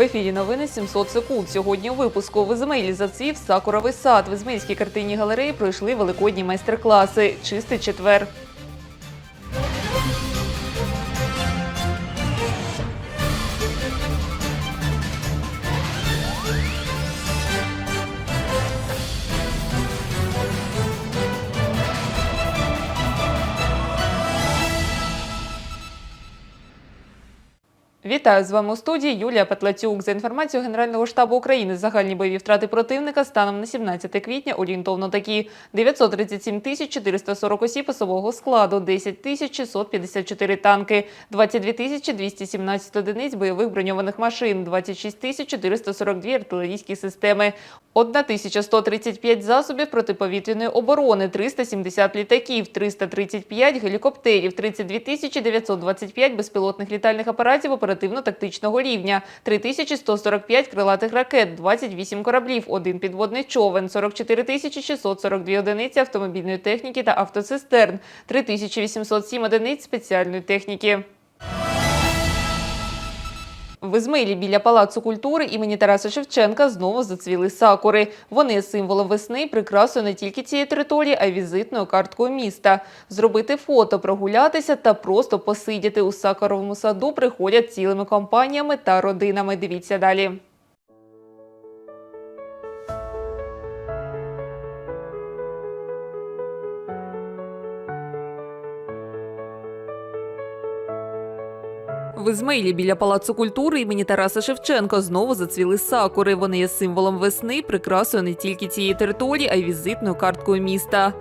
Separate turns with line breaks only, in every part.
В ефірі новини 700 секунд. Сьогодні у випуску в сакуровий сад. В Ізмаїльській картинній галереї пройшли великодні майстер-класи. Чистий четвер. Вітаю з вами у студії Юлія Петлацюк. За інформацією Генерального штабу України, загальні бойові втрати противника станом на 17 квітня орієнтовно такі: 937 тисяч 440 осіб особового складу, 10 тисяч 654 танки, 22 тисячі 217 одиниць бойових броньованих машин, 26 тисяч 442 артилерійські системи, 1135 засобів протиповітряної оборони, 370 літаків, 335 гелікоптерів, 32 тисячі 925 безпілотних літальних апаратів оперативно-тактичного рівня, 3145 крилатих ракет, 28 кораблів, один підводний човен, 44 тисячі 642 одиниці автомобільної техніки та автоцистерн, 3807 одиниць спеціальної техніки. В Ізмаїлі біля Палацу культури імені Тараса Шевченка знову зацвіли сакури. Вони символом весни, прикрасою не тільки цієї території, а й візитною карткою міста. Зробити фото, прогулятися та просто посидіти у сакаровому саду приходять цілими компаніями та родинами. Дивіться далі. В Ізмаїлі біля Палацу культури імені Тараса Шевченка знову зацвіли сакури. Вони є символом весни, прикрасою не тільки цієї території, а й візитною карткою міста.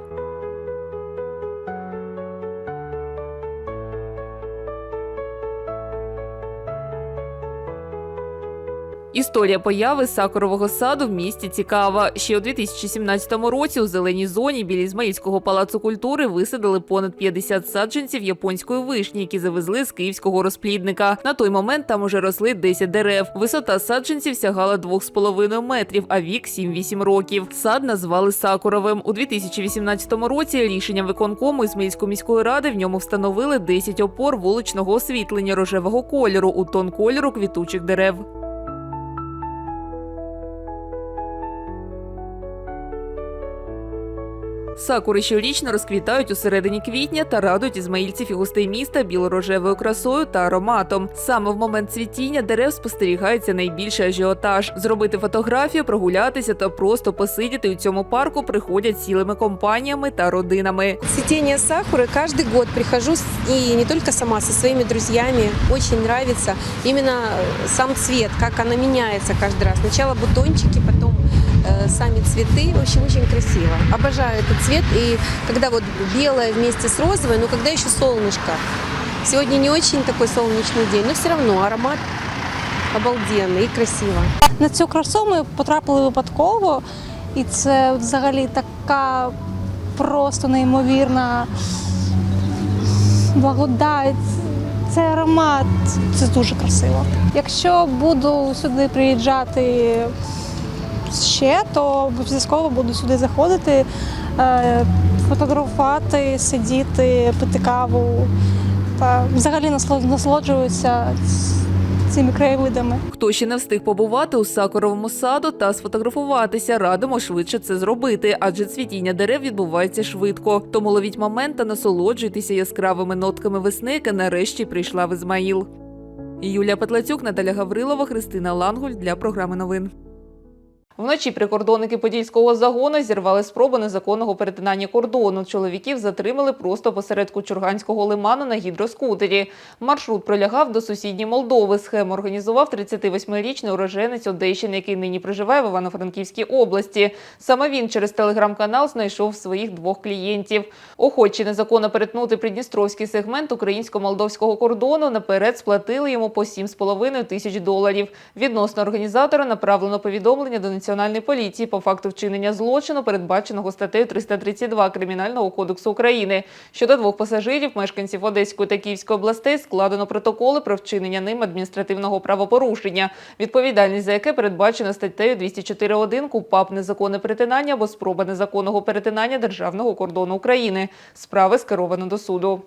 Історія появи сакурового саду в місті цікава. Ще у 2017 році у зеленій зоні біля Ізмаїльського палацу культури висадили понад 50 саджанців японської вишні, які завезли з київського розплідника. На той момент там уже росли 10 дерев. Висота саджанців сягала 2,5 метрів, а вік 7-8 років. Сад назвали сакуровим. У 2018 році рішенням виконкому Ізмаїльської міської ради в ньому встановили 10 опор вуличного освітлення рожевого кольору у тон кольору квітучих дерев. Сакури щорічно розквітають у середині квітня та радують ізмаїльців і гостей міста білорожевою красою та ароматом. Саме в момент цвітіння дерев спостерігається найбільший ажіотаж. Зробити фотографію, прогулятися та просто посидіти у цьому парку приходять цілими компаніями та родинами.
Цветение сакуры каждый год прихожу с- и не только сама, со своими друзьями. Очень нравится именно э, сам цвет, как она меняется каждый раз. Сначала бутончики, потом э, сами цветы. В общем, очень красиво. Обожаю этот цвет. И когда вот белое вместе с розовой, но когда еще солнышко. Сегодня не очень такой солнечный день, но все равно аромат обалденный и красиво.
На цю красу ми потрапили випадково, і це взагалі така просто неймовірна благодать. Це аромат, це дуже красиво. Якщо буду сюди приїжджати ще, то обов'язково буду сюди заходити, е, фотографувати, сидіти, пити каву та взагалі насолоджуюся цими краєвидами.
Хто ще не встиг побувати у сакуровому саду та сфотографуватися, радимо швидше це зробити, адже цвітіння дерев відбувається швидко. Тому ловіть момент та насолоджуйтеся яскравими нотками весни, яка нарешті прийшла в Ізмаїл. Юлія Петлацюк, Наталя Гаврилова, Христина Лангуль для програми новин. Вночі прикордонники подільського загону зірвали спробу незаконного перетинання кордону. Чоловіків затримали просто посеред Кучурганського лиману на гідроскутері. Маршрут пролягав до сусідньої Молдови. Схему організував 38-річний уроженець Одещини, який нині проживає в Івано-Франківській області. Саме він через телеграм-канал знайшов своїх двох клієнтів. Охочі незаконно перетнути придністровський сегмент українсько-молдовського кордону наперед сплатили йому по 7,5 тисяч доларів. Відносно організатора направлено повідомлення до національної поліції по факту вчинення злочину, передбаченого статтею 332 Кримінального кодексу України. Щодо двох пасажирів, мешканців Одеської та Київської областей, складено протоколи про вчинення ним адміністративного правопорушення, відповідальність за яке передбачено статтею 204.1 КУПАП незаконне перетинання або спроба незаконного перетинання державного кордону України. Справи скеровано до суду.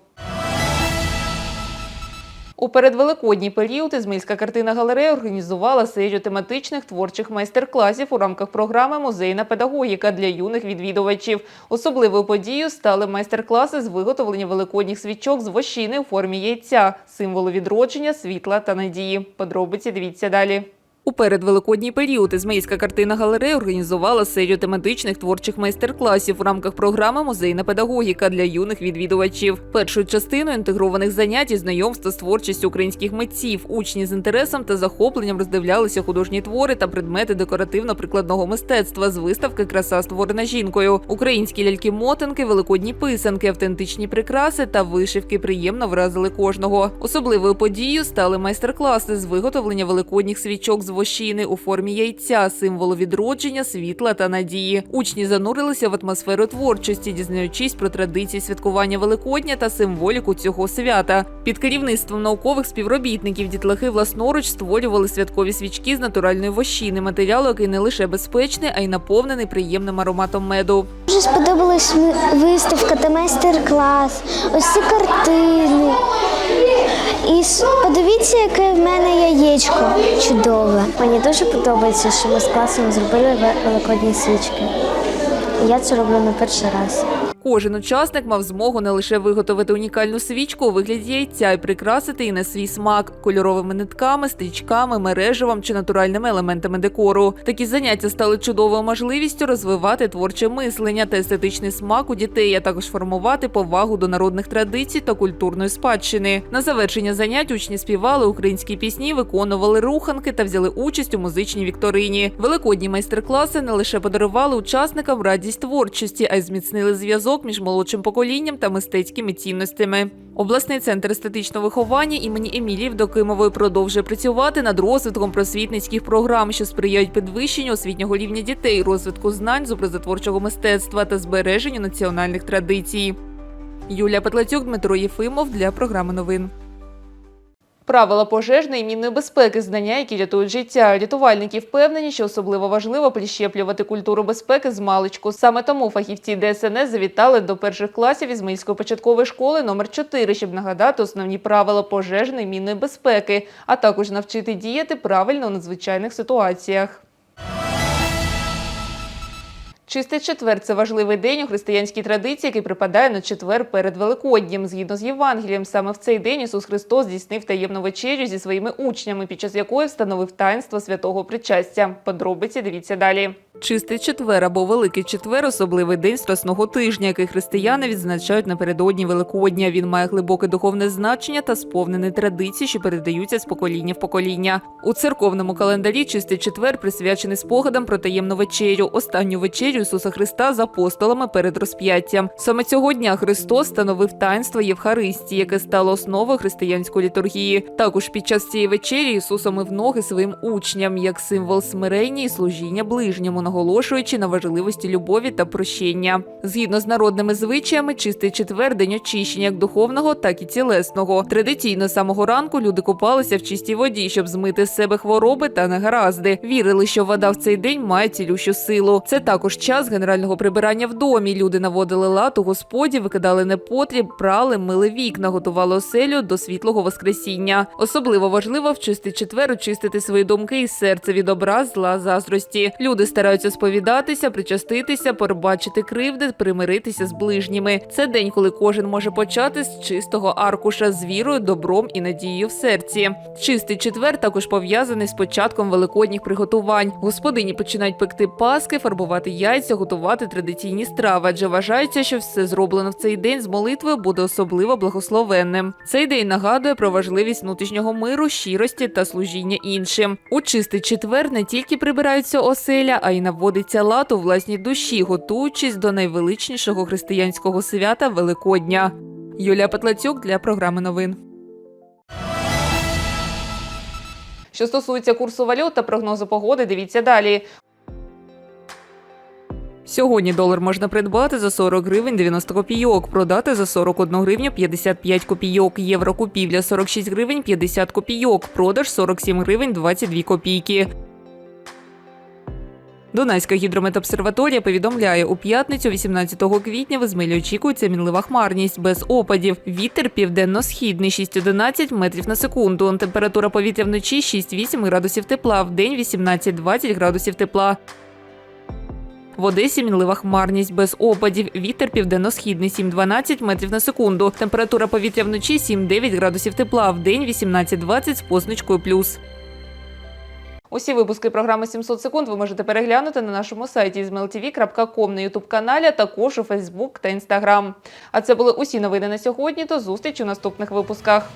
У передвеликодній період Ізмільська картина галерея організувала серію тематичних творчих майстер-класів у рамках програми Музейна педагогіка для юних відвідувачів. Особливою подією стали майстер-класи з виготовлення великодніх свічок з вощини у формі яйця, символу відродження, світла та надії. Подробиці дивіться далі. У передвеликодній період Ізмаїльська картина галерея організувала серію тематичних творчих майстер-класів у рамках програми Музейна педагогіка для юних відвідувачів. Першою частиною інтегрованих занять і знайомства з творчістю українських митців. Учні з інтересом та захопленням роздивлялися художні твори та предмети декоративно-прикладного мистецтва з виставки Краса створена жінкою. Українські ляльки-мотанки, великодні писанки, автентичні прикраси та вишивки приємно вразили кожного. Особливою подією стали майстер-класи з виготовлення великодніх свічок з вощини у формі яйця, символу відродження, світла та надії. Учні занурилися в атмосферу творчості, дізнаючись про традиції святкування Великодня та символіку цього свята. Під керівництвом наукових співробітників дітлахи власноруч створювали святкові свічки з натуральної вощини, матеріалу, який не лише безпечний, а й наповнений приємним ароматом меду.
Дуже сподобалась виставка та майстер-клас, ось ці картини. І подивіться, яке в мене яєчко чудове. Мені дуже подобається, що ми з класом зробили великодні свічки. Я це роблю не перший раз.
Кожен учасник мав змогу не лише виготовити унікальну свічку у вигляді яйця і прикрасити її на свій смак кольоровими нитками, стрічками, мережевом чи натуральними елементами декору. Такі заняття стали чудовою можливістю розвивати творче мислення та естетичний смак у дітей, а також формувати повагу до народних традицій та культурної спадщини. На завершення занять учні співали українські пісні, виконували руханки та взяли участь у музичній вікторині. Великодні майстер-класи не лише подарували учасникам радість творчості, а й зміцнили зв'язок між молодшим поколінням та мистецькими цінностями. Обласний центр естетичного виховання імені Емілії Вдокимової продовжує працювати над розвитком просвітницьких програм, що сприяють підвищенню освітнього рівня дітей, розвитку знань з образотворчого мистецтва та збереженню національних традицій. Юлія Петлацюк, Дмитро Єфимов для програми новин. Правила пожежної і мінної безпеки, знання, які рятують життя. Рятувальники впевнені, що особливо важливо прищеплювати культуру безпеки з маличку. Саме тому фахівці ДСНС завітали до перших класів Ізмаїльської початкової школи номер 4, щоб нагадати основні правила пожежної і мінної безпеки, а також навчити діяти правильно у надзвичайних ситуаціях. Чистий четвер це важливий день у християнській традиції, який припадає на четвер перед Великоднім. Згідно з Євангелієм, саме в цей день Ісус Христос здійснив таємну вечерю зі своїми учнями, під час якої встановив таїнство святого причастя. Подробиці дивіться далі. Чистий четвер або Великий четвер особливий день Страсного тижня, який християни відзначають напередодні Великодня. Він має глибоке духовне значення та сповнений традицій, що передаються з покоління в покоління. У церковному календарі чистий четвер присвячений спогадам про таємну вечерю, останню вечерю Ісуса Христа з апостолами перед розп'яттям. Саме цього дня Христос становив таїнство Євхаристії, яке стало основою християнської літургії. Також під час цієї вечері Ісус омив ноги своїм учням як символ смирення і служіння ближньому, наголошуючи на важливості любові та прощення. Згідно з народними звичаями, чистий четвер день очищення як духовного, так і тілесного. Традиційно з самого ранку люди купалися в чистій воді, щоб змити з себе хвороби та негаразди. Вірили, що вода в цей день має цілющу силу. Це також час генерального прибирання в домі. Люди наводили лад у господі, викидали непотріб, прали, мили вікна, готували оселю до світлого воскресіння. Особливо важливо в чистий четвер очистити свої думки і серце від образ, зла, заздрості. Люди стараються сповідатися, причаститися, пробачити кривди, примиритися з ближніми. Це день, коли кожен може почати з чистого аркуша з вірою, добром і надією в серці. Чистий четвер також пов'язаний з початком великодніх приготувань. Господині починають пекти паски, фарбувати яйця, готувати традиційні страви, адже вважається, що все зроблено в цей день з молитвою буде особливо благословенним. Цей день нагадує про важливість внутрішнього миру, щирості та служіння іншим. У чистий четвер не тільки прибираються оселя, а й наводиться лад у власній душі, готуючись до найвеличнішого християнського свята Великодня. Юлія Петлацюк для програми новин. Що стосується курсу валют та прогнозу погоди, дивіться далі. Сьогодні долар можна придбати за 40 гривень 90 копійок, продати за 41 гривню 55 копійок, євро купівля 46 гривень 50 копійок, продаж 47 гривень 22 копійки. Дунайська гідрометобсерваторія повідомляє, у п'ятницю, 18 квітня, в Ізмаїлі очікується мінлива хмарність без опадів. Вітер південно-східний 6-11 метрів на секунду. Температура повітря вночі 6-8 градусів тепла, в день 18-20 градусів тепла. В Одесі мінлива хмарність без опадів. Вітер південно-східний 7-12 метрів на секунду. Температура повітря вночі 7-9 градусів тепла, в день 18-20 з позначкою плюс. Усі випуски програми 700 секунд ви можете переглянути на нашому сайті zmltv.com, на ютуб каналі, також у Фейсбук та Інстаграм. А це були усі новини на сьогодні. До зустрічі у наступних випусках.